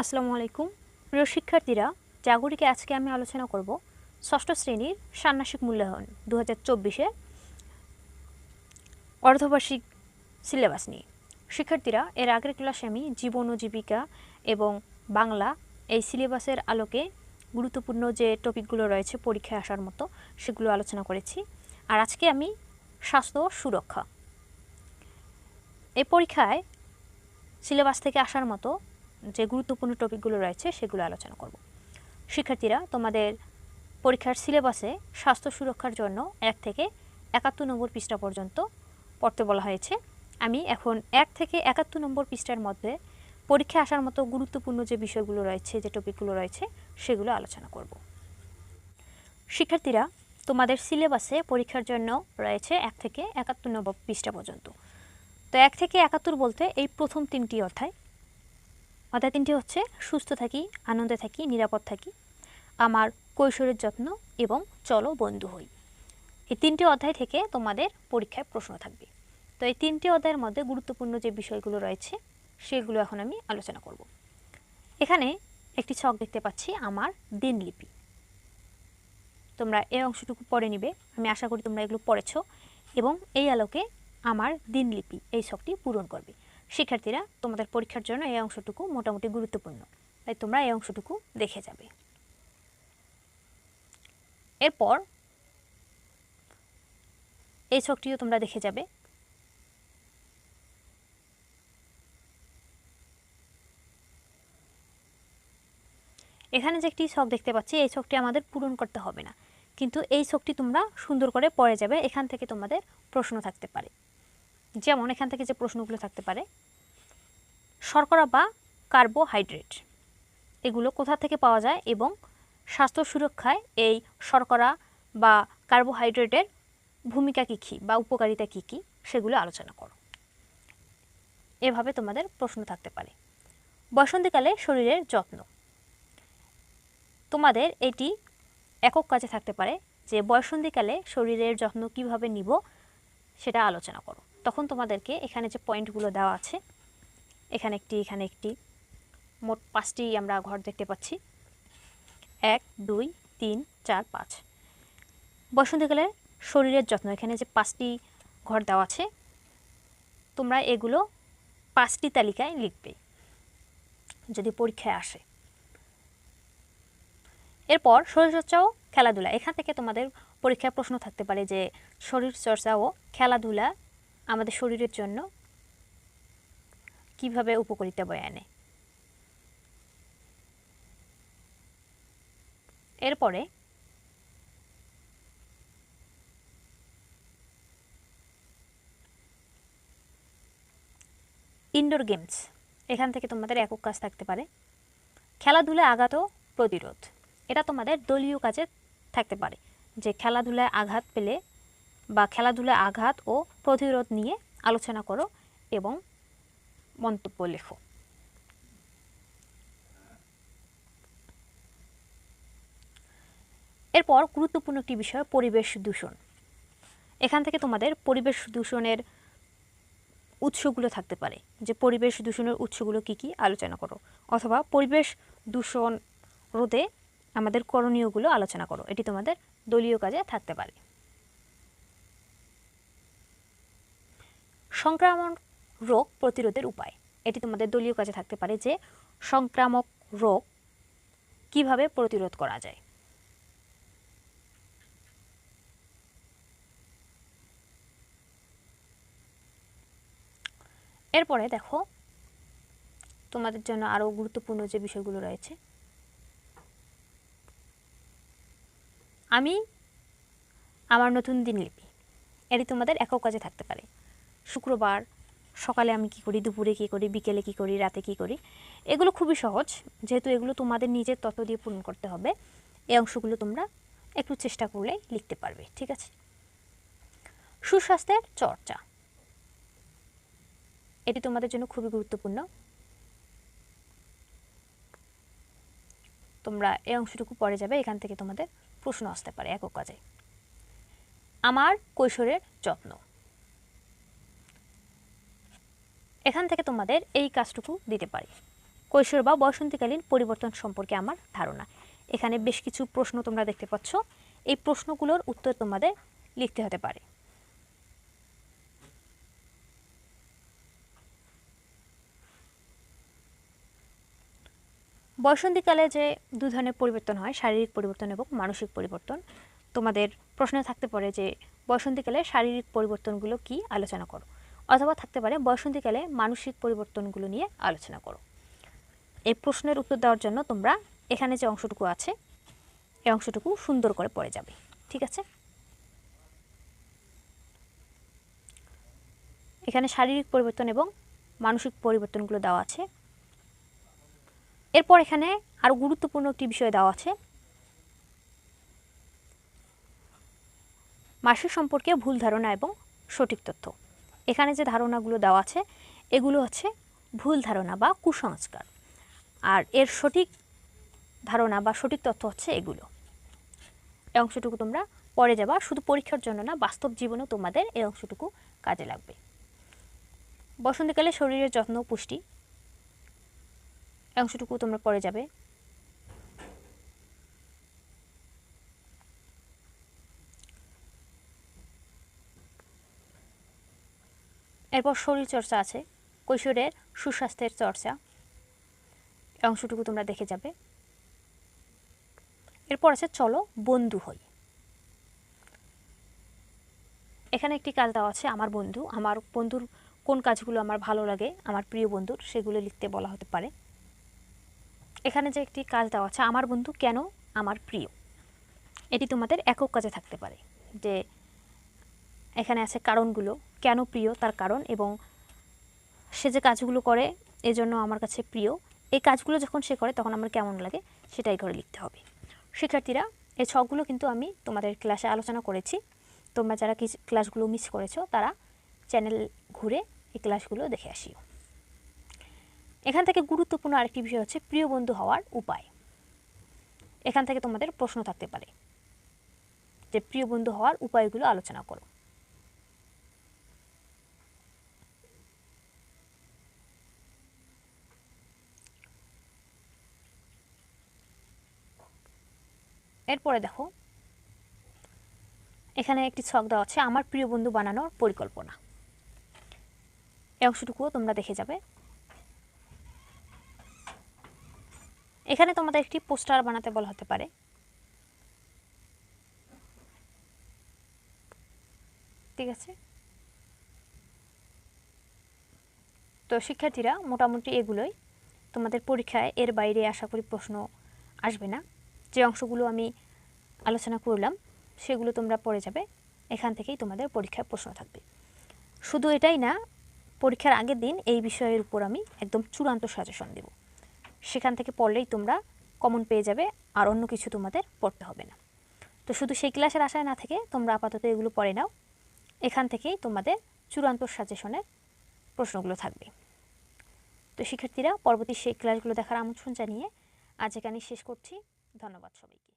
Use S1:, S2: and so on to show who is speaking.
S1: আসসালামু আলাইকুম। প্রিয় শিক্ষার্থীরা, জাগরিকে আজকে আমি আলোচনা করব ষষ্ঠ শ্রেণির ষান্মাসিক মূল্যায়ন দু হাজার চব্বিশে অর্ধবার্ষিক সিলেবাস নিয়ে। শিক্ষার্থীরা, এর আগের ক্লাসে আমি জীবন ও জীবিকা এবং বাংলা এই সিলেবাসের আলোকে গুরুত্বপূর্ণ যে টপিকগুলো রয়েছে পরীক্ষায় আসার মতো সেগুলো আলোচনা করেছি। আর আজকে আমি স্বাস্থ্য সুরক্ষা। এই পরীক্ষায় সিলেবাস থেকে আসার মতো গুরুত্বপূর্ণ টপিকগুলো রয়েছে সেগুলো আলোচনা করব। শিক্ষার্থীরা, তোমাদের পরীক্ষার সিলেবাসে স্বাস্থ্য সুরক্ষার জন্য এক থেকে একাত্তর নম্বর পৃষ্ঠা পর্যন্ত পড়তে বলা হয়েছে। আমি এখন এক থেকে একাত্তর নম্বর পৃষ্ঠার মধ্যে পরীক্ষা আসার মতো গুরুত্বপূর্ণ যে বিষয়গুলো রয়েছে, যে টপিকগুলো রয়েছে, সেগুলো আলোচনা করব। শিক্ষার্থীরা, তোমাদের সিলেবাসে পরীক্ষার জন্য রয়েছে এক থেকে একাত্তর নম্বর পৃষ্ঠা পর্যন্ত। তো এক থেকে একাত্তর বলতে এই প্রথম তিনটি অধ্যায় অধ্যায় তিনটি হচ্ছে সুস্থ থাকি, আনন্দে থাকি, নিরাপদ থাকি। আমার কৈশোরের যত্ন এবং চলো বন্ধু হই। এই তিনটি অধ্যায় থেকে তোমাদের পরীক্ষায় প্রশ্ন থাকবে। তো এই তিনটি অধ্যায়ের মধ্যে গুরুত্বপূর্ণ যে বিষয়গুলো রয়েছে, সেগুলো এখন আমি আলোচনা করব। এখানে একটি ছক দেখতে পাচ্ছি, আমার দিনলিপি তোমরা এই অংশটুকু পড়ে নিবে। আমি আশা করি তোমরা এগুলো পড়েছ এবং এই আলোকে আমার দিনলিপি এই ছকটি পূরণ করবে। শিক্ষার্থীরা তোমাদের পরীক্ষার জন্য এই অংশটুকু মোটামুটি গুরুত্বপূর্ণ। তাই তোমরা এই অংশটুকু দেখে যাবে। এরপর এই ছকটিও তোমরা দেখে যাবে। এখানে যে একটি ছক দেখতে পাচ্ছি, এই ছকটি আমাদের পূরণ করতে হবে না। কিন্তু এই ছকটি তোমরা সুন্দর করে পড়ে যাবে। এখান থেকে তোমাদের প্রশ্ন থাকতে পারে। যেমন এখান থেকে যে প্রশ্নগুলো থাকতে পারে, শর্করা বা কার্বোহাইড্রেট, এগুলো কোথা থেকে পাওয়া যায় এবং স্বাস্থ্য সুরক্ষায় এই শর্করা বা কার্বোহাইড্রেটের ভূমিকা কী কী বা উপকারিতা কী কী সেগুলো আলোচনা করো। এভাবে তোমাদের প্রশ্ন থাকতে পারে। বসন্তকালে শরীরের যত্ন। তোমাদের এটি একক কাজে থাকতে পারে যে বয়সন্ধিকালে শরীরের যত্ন কীভাবে নিব সেটা আলোচনা করো। তখন তোমাদেরকে এখানে যে পয়েন্টগুলো দেওয়া আছে, এখানে একটি এখানে একটি, মোট পাঁচটি আমরা ঘর দেখতে পাচ্ছি। এক, দুই, তিন, চার, পাঁচ। বসন্তকালে শরীরের যত্ন, এখানে যে পাঁচটি ঘর দেওয়া আছে, তোমরা এগুলো পাঁচটি তালিকায় লিখবে, যদি পরীক্ষায় আসে। এরপর শরীরচর্চা ও খেলাধুলা, এখান থেকে তোমাদের পরীক্ষায় প্রশ্ন থাকতে পারে যে শরীরচর্চা ও খেলাধুলা আমাদের শরীরের জন্য কীভাবে উপকারিতা বয়ে আনে। এরপরে ইনডোর গেমস এখান থেকে তোমাদের একক কাজ থাকতে পারে। খেলাধুলায় আঘাত ও প্রতিরোধ, এটা তোমাদের দলীয় কাজে থাকতে পারে। যে খেলাধুলায় আঘাত পেলে বা খেলাধুলা আঘাত ও প্রতিরোধ নিয়ে আলোচনা করো এবং মন্তব্য লেখো। এরপর গুরুত্বপূর্ণ একটি বিষয়, পরিবেশ দূষণ। এখান থেকে তোমাদের পরিবেশ দূষণের উৎসগুলো থাকতে পারে। যে পরিবেশ দূষণের উৎসগুলো কি কি আলোচনা করো। অথবা পরিবেশ দূষণ রোধে আমাদের করণীয়গুলো আলোচনা করো। এটি তোমাদের দলীয় কাজে থাকতে পারে। সংক্রামক রোগ প্রতিরোধের উপায়। এটি তোমাদের দলীয় কাজে থাকতে পারে যে সংক্রামক রোগ কীভাবে প্রতিরোধ করা যায়। এরপরে দেখো, তোমাদের জন্য আরও গুরুত্বপূর্ণ যে বিষয়গুলো রয়েছে। আমি, আমার নতুন দিনলিপি এটি তোমাদের একক কাজে থাকতে পারে। শুক্রবার সকালে আমি কি করি? দুপুরে কি করি? বিকেলে কি করি? রাতে কি করি? এগুলো খুবই সহজ। যেহেতু এগুলো তোমাদের নিজের তত্ত্ব দিয়ে পূরণ করতে হবে, এই অংশগুলো তোমরা একটু চেষ্টা করলে লিখতে পারবে, ঠিক আছে? সুস্বাস্থ্যের চর্চা। এটি তোমাদের জন্য খুবই গুরুত্বপূর্ণ। তোমরা এই অংশটুকু পড়ে যাবে, এখান থেকে তোমাদের প্রশ্ন আসতে পারে একক কাজে। আমার কৈশোরের যত্ন। এখান থেকে তোমাদের এই কাজটুকু দিতে পারি। কৈশোর বা বসন্তীকালীন পরিবর্তন সম্পর্কে আমার ধারণা। এখানে বেশ কিছু প্রশ্ন তোমরা দেখতে পাচ্ছ। এই প্রশ্নগুলোর উত্তর তোমাদের লিখতে হতে পারে। বসন্তীকালে যে দু ধরনের পরিবর্তন হয়, শারীরিক পরিবর্তন এবং মানসিক পরিবর্তন, তোমাদের প্রশ্নে থাকতে পারে যে বসন্তীকালে শারীরিক পরিবর্তনগুলো কি? আলোচনা করো। অথবা থাকতে পারে বসন্তীকালে মানসিক পরিবর্তনগুলো নিয়ে আলোচনা করো। এই প্রশ্নের উত্তর দেওয়ার জন্য তোমরা এখানে যে অংশটুকু আছে এই অংশটুকু সুন্দর করে পড়ে যাবে। ঠিক আছে? এখানে শারীরিক পরিবর্তন এবং মানসিক পরিবর্তনগুলো দেওয়া আছে। এরপর এখানে আরও গুরুত্বপূর্ণ একটি বিষয় দেওয়া আছে। মাসিক সম্পর্কে ভুল ধারণা এবং সঠিক তথ্য। এখানে যে ধারণাগুলো দেওয়া আছে, এগুলো হচ্ছে ভুল ধারণা বা কুসংস্কার। আর এর সঠিক ধারণা বা সঠিক তথ্য হচ্ছে এগুলো। এই অংশটুকু তোমরা পরে যাবা, শুধু পরীক্ষার জন্য না, বাস্তব জীবনেও তোমাদের এই অংশটুকু কাজে লাগবে। বসন্তকালে শরীরের যত্ন পুষ্টি। অংশটুকু তোমরা পরে যাবে। এরপর শরীর চর্চা আছে, কৈশোরের সুস্বাস্থ্যের চর্চা। অংশটুকু তোমরা দেখে যাবে। এরপর আছে চলো বন্ধু হই। এখানে একটি কাজ দেওয়া আছে, আমার বন্ধু। আমার বন্ধুর কোন কাজগুলো আমার ভালো লাগে, আমার প্রিয় বন্ধুর, সেগুলো লিখতে বলা হতে পারে। এখানে যে একটি কাজ দেওয়া আছে, আমার বন্ধু কেন আমার প্রিয়? এটি তোমাদের একক কাজে থাকতে পারে। যে এখানে আছে কারণগুলো কেন প্রিয়? তার কারণ এবং সে যে কাজগুলো করে এজন্য আমার কাছে প্রিয়। এই কাজগুলো যখন সে করে তখন আমার কেমন লাগে সেটাই ঘরে লিখতে হবে। শিক্ষার্থীরা, এই ছকগুলো কিন্তু আমি তোমাদের ক্লাসে আলোচনা করেছি। তোমরা যারা কি ক্লাসগুলো মিস করেছ, তারা চ্যানেল ঘুরে এই ক্লাসগুলো দেখে আসিও। এখান থেকে গুরুত্বপূর্ণ আরেকটি বিষয় হচ্ছে প্রিয় বন্ধু হওয়ার উপায়। এখান থেকে তোমাদের প্রশ্ন থাকতে পারে যে প্রিয় বন্ধু হওয়ার উপায়গুলো আলোচনা করো। এরপরে দেখো। এখানে একটি ছক দেওয়া আছে, আমার প্রিয় বন্ধু বানানোর পরিকল্পনা। এই অংশটুকুও তোমরা দেখে যাবে। এখানে তোমাদের একটি পোস্টার বানাতে বলা হতে পারে। ঠিক আছে? তো শিক্ষার্থীরা মোটামুটি এগুলোই। তোমাদের পরীক্ষায় এর বাইরে আশা করি প্রশ্ন আসবে না। যে অংশগুলো আমি আলোচনা করলাম, সেগুলো তোমরা পড়ে যাবে। এখান থেকেই তোমাদের পরীক্ষায় প্রশ্ন থাকবে। শুধু এটাই না, পরীক্ষার আগের দিন এই বিষয়ের উপর আমি একদম চূড়ান্ত সাজেশন দেব। সেখান থেকে পড়লেই তোমরা কমন পেয়ে যাবে, আর অন্য কিছু তোমাদের পড়তে হবে না। তো শুধু সেই ক্লাসের আশায় না থেকে তোমরা আপাতত এগুলো পড়ে নাও। এখান থেকেই তোমাদের চূড়ান্ত সাজেশনের প্রশ্নগুলো থাকবে। তো শিক্ষার্থীরা, পরবর্তী সেই ক্লাসগুলো দেখার আমন্ত্রণ জানিয়ে আজ এখানে শেষ করছি। ধন্যবাদ সবাইকে।